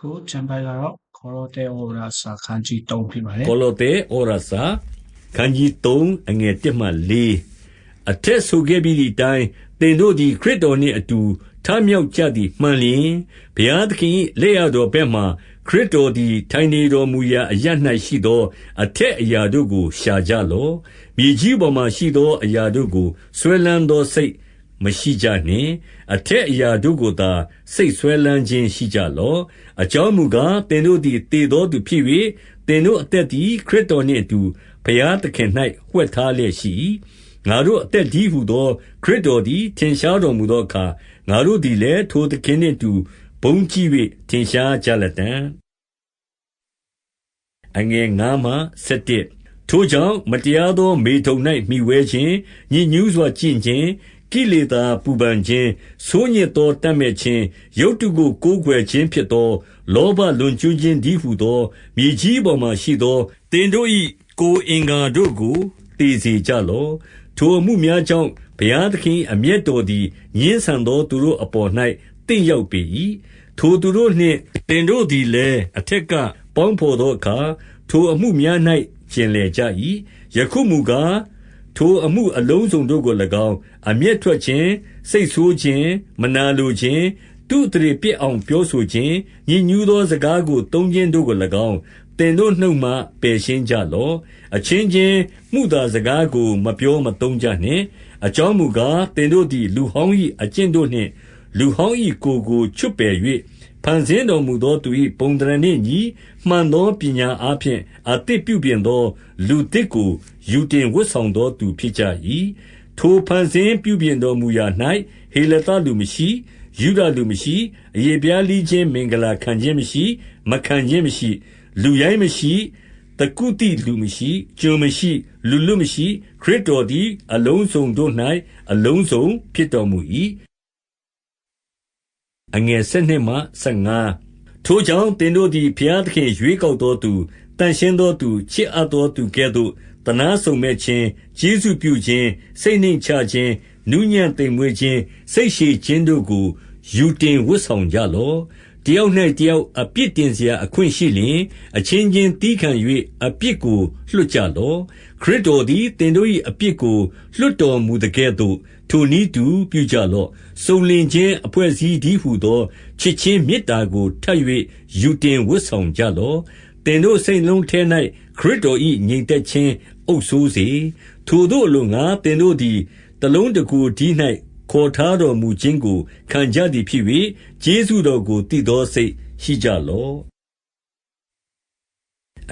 ခုကျမ်းပိုင်းကတော့ခေါရောတဲဩဝါဒစာခန်းကြီး3ဖြစ်ပါတယ်ကောလောသဲဩရစာခန်းကြီး3အငယ်1မှ4အထက်ဆိုခဲ့ပြီးသည့်အတိုင်းသင်တို့သည်ခရစ်တော်နှင့်အတူထမြောက်ကြသည်မှန်လျင်ဘုရားသခင်၏လက်ရတော်ဘက်မှခရစ်တော်သည်ထိုင်နေတော်မူရာအရ၌ရှိသော အထက်အရာတို့ကိုရှာကြလော့မြေကြီးပေါ်မှရှိသောအရာတို့ကိုဆွဲလန်းသောစိတ် မရှိကြနှင့် အထက်အရာတို့ကိုသာ စိတ်ဆွဲလန်းခြင်းရှိကြလော့ အကြောင်းမူကား သင်တို့သည်တည်သောသူဖြစ်၍သင်တို့အသက်သည် ခရစ်တော်နှင့်အတူ ဘုရားသခင်၌ဝှက်ထားလျက်ရှိ၏ငါတို့အသက်ဒီဟုသော ခရစ်တော်သည် ထင်ရှားတော်မူသောအခါ ငါတို့သည်လည်း ထိုသခင်နှင့်အတူ ဘုန်းကြီး၍ထင်ရှားကြလတံ့အငယ်9မှ17ထိုကြောင့် မတရားသော မေထုန်၌မှီဝဲခြင်းညဉ့်ညူးစွာ ကျင့်ခြင်း ကိလေသာပူပန်ခြင်း ဆိုးညစ်သောတတ်မဲ့ခြင်း ရုပ်တုကို ကိုးကွယ်ခြင်းဖြစ်သော လောဘလွန်ကျူးခြင်းဒီဟုသော မြေကြီးပေါ်မှရှိသောတင်တို့၏ကိုယ်အင်္ဂါတို့ကိုတည်စေကြလော့ ထိုအမှုများကြောင့် ဘုရားသခင် အမျက်တော်သည်ညှင်းဆန်သော သူတို့အပေါ်၌တင့်ရောက်ပေ၏ထိုသူတို့နှင့်တင်တို့သည်လည်း အထက်က ပေါင်းဖော်သောအခါ ထိုအမှုများ၌ကျင်လေကြ၏ယခုမူကား ထိုအမှုအလုံးစုံတို့ကို၎င်း အမျက်ထွက်ခြင်း စိတ်ဆိုးခြင်း မနာလိုခြင်း သူတရေပြစ်အောင် ပြောဆိုခြင်းညဉ့်ညူးသောစကားကိုတုံးခြင်းတို့ကို၎င်းတင်တို့နှုတ်မှ ပယ်ရှင်းကြလော့ အချင်းချင်းမှုသာစကားကို မပြောမသုံးကြနှင့် အကြောင်းမူကားတင်တို့သည် လူဟောင်း၏အကျင့်တို့နှင့် လူဟောင်း၏ကိုယ်ကို ချွတ်ပယ်၍ဖန်ဆင်းတော်မူသောသူ၏ပုံသဏ္ဍာန်နှင့်ညီ မှန်သောပညာအားဖြင့် အသစ်ပြုပြင်သော လူသစ်ကို ယူတင်ဝတ်ဆောင်သောသူဖြစ်ကြ၏ထိုဖန်ဆင်းပြုပြင်တော်မူရာ၌ဟေလသလူမရှိ ယုဒလူမရှိအယေပြားလီခြင်း မင်္ဂလာခံခြင်းမရှိ မခံခြင်းမရှိ လူရိုင်းမရှိ တကုတိလူမရှိ ကျွန်မရှိ လူလွတ်မရှိ ခရစ်တော်သည် အလုံးစုံတို့၌အလုံးစုံဖြစ်တော်မူ၏ ။အငယ်၁၂ မှ ၁၅ ထိုကြောင့် သင်တို့သည် ဘုရားသခင်ရွေးကောက်သောသူ၊သန့်ရှင်းသောသူ၊ချစ်အပ်သောသူကဲ့သို့ သနားစုံမက်ခြင်း၊ကျေးဇူးပြုခြင်း၊စိတ်နှိမ့်ချခြင်း၊နူးညံ့သိမ်မွေ့ခြင်း၊စိတ်ရှည်ခြင်းတို့ကို ယူတင်ဝတ်ဆောင်ကြလော့။တယောက်၌တယောက်အပြစ်တင်စရာအခွင့်ရှိလျှင် အချင်းချင်းသည်းခံ၍အပြစ်ကိုလွှတ်ကြလော့။ ခရစ်တော်သည်တင်တို့၏အပြစ်ကို လွှတ်တော်မူတဲ့ကဲ့သို့ ထိုနည်းတူပြုကြလော့ စုံလင်ခြင်းအဖွဲ့စည်းဒီဟုသော ချစ်ချင်းမေတ္တာကို ထပ်၍ယူတင်ဝတ်ဆောင်ကြလော့တင်တို့စိတ်လုံးထဲ၌ခရစ်တော်၏ညီသက်ခြင်းအုပ်ဆိုးစေ ထိုတို့အလိုငါတင်တို့သည် တလုံးတကူဒီ၌ခေါ်ထားတော်မူခြင်းကို ခံကြသည်ဖြစ်၍ကျေးဇူးတော်ကိုတည်သောစိတ်ရှိကြလော့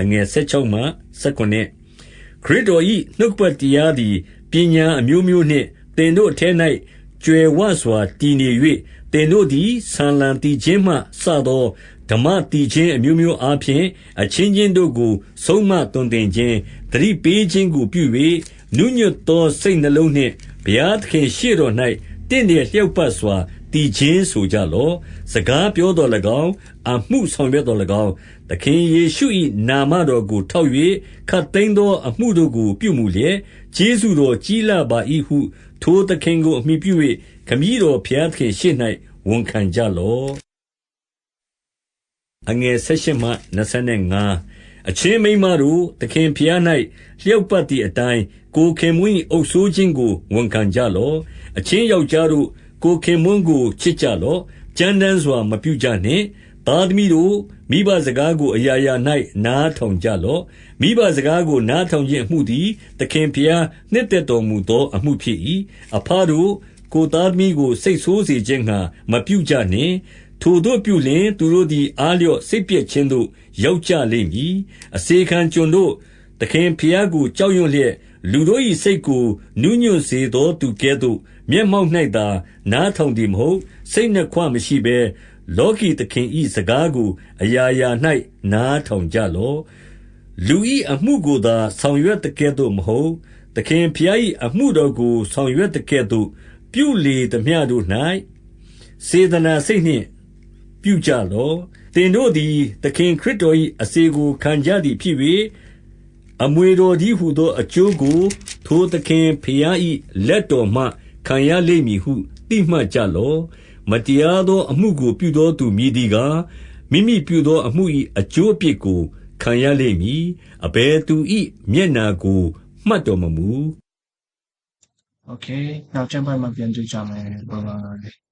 အငယ်16မှ19 ခရစ်တော်၏နှုတ်ပတ်တရားသည် ပညာအမျိုးမျိုးနှင့်တင်တို့ထဲ၌ကြွယ်ဝစွာ တည်နေ၍တင်တို့သည်ဆံလံတည်ခြင်းမှစသော ဓမ္မတည်ခြင်းအမျိုးမျိုးအားဖြင့် အချင်းချင်းတို့ကို ဆုံးမသွန်သင်ခြင်းတတိပေးခြင်းကိုပြု၍နုညွတ်သောစိတ်နှလုံးနှင့် ဘုရားသခင်ရှေ့တော်၌တင့်တယ်လျောက်ပတ်စွာ တည်ခြင်းဆိုကြလော့စကားပြောတော်၎င်းအမှုဆောင်ရွက်တော်၎င်းသခင်ယေရှု၏နာမတော်ကိုထောက်၍ခတ်သိမ်းသောအမှုတို့ကိုပြုမှုလျက်ဂျေဇုတော်ကြီးလာပါ၏ဟု ထိုသခင်ကိုအမိပြု၍ခမည်းတော်ဘုရားသခင်ရှေ့၌ဝန်ခံကြလော့အငယ်၁၈မှ25အချင်းမိန်းမတို့သခင်ဖျား၌လျောက်ပတ်သည့်အတိုင်းကိုခင်မွင်းအုပ်ဆိုးခြင်းကိုဝန်ခံကြလော့အချင်းယောက်ျားတို့ ကိုခင်မွန်းကို ချစ်ကြလော့ ကြမ်းတမ်းစွာ မပြုကြနှင့် သားသမီးတို့ မိဘစကားကို အရာရာ၌နားထောင်ကြလော့ မိဘစကားကို နားထောင်ခြင်းအမှုသည် သခင်ဖျားနှစ်သက်တော်မူသော အမှုဖြစ်၏အဖတို့ ကိုသားသမီးကို စိတ်ဆိုးစေခြင်းငှာမပြုကြနှင့် ထိုတို့ပြုလျင် သူတို့သည် အားလျော့စိတ်ပြည့်ခြင်းသို့ ရောက်ကြလိမ့်မည် အစေခံကျွန်တို့ သခင်ဖျားကို ကြောက်ရွံ့လျက် လူတို့၏စိတ်ကို နူးညွတ်စေသောသူကဲ့သို့ မျက်မှောက်၌သာ နားထောင်သည်မဟုတ် စိတ်နှခွမရှိဘဲ လောကီသခင်၏စကားကို အရာရာ၌နားထောင်ကြလော့ လူ၏အမှုကိုသာ ဆောင်ရွက်တဲ့ကဲ့သို့မဟုတ် သခင်ဖျား၏အမှုတော်ကို ဆောင်ရွက်တဲ့ကဲ့သို့ ပြုလေသမျှတို့၌စေတနာစိတ်နှင့် ပြုကြလော့ သင်တို့သည် သခင်ခရစ်တော်၏အစေကိုခံကြသည်ဖြစ်၍ အမွေတော်တည်းဟူသော အကျိုးကို ထိုသခင်ဘုရား၏လက်တော်မှ ခံရလိမ့်မည်ဟု သိမှတ်ကြလော့။မတရားသောအမှုကို ပြုသောသူမည်သည်ကား၊မိမိပြုသောအမှု၏အကျိုးအပြစ်ကို ခံရလိမ့်မည်။အဘယ်သူ၏မျက်နှာကို မှတ်တော်မမူ။ Okay နောက်ကျမ်းပိုင်းမှာ ပြန်တွေ့ကြမယ်။ဘိုင်ဘိုင်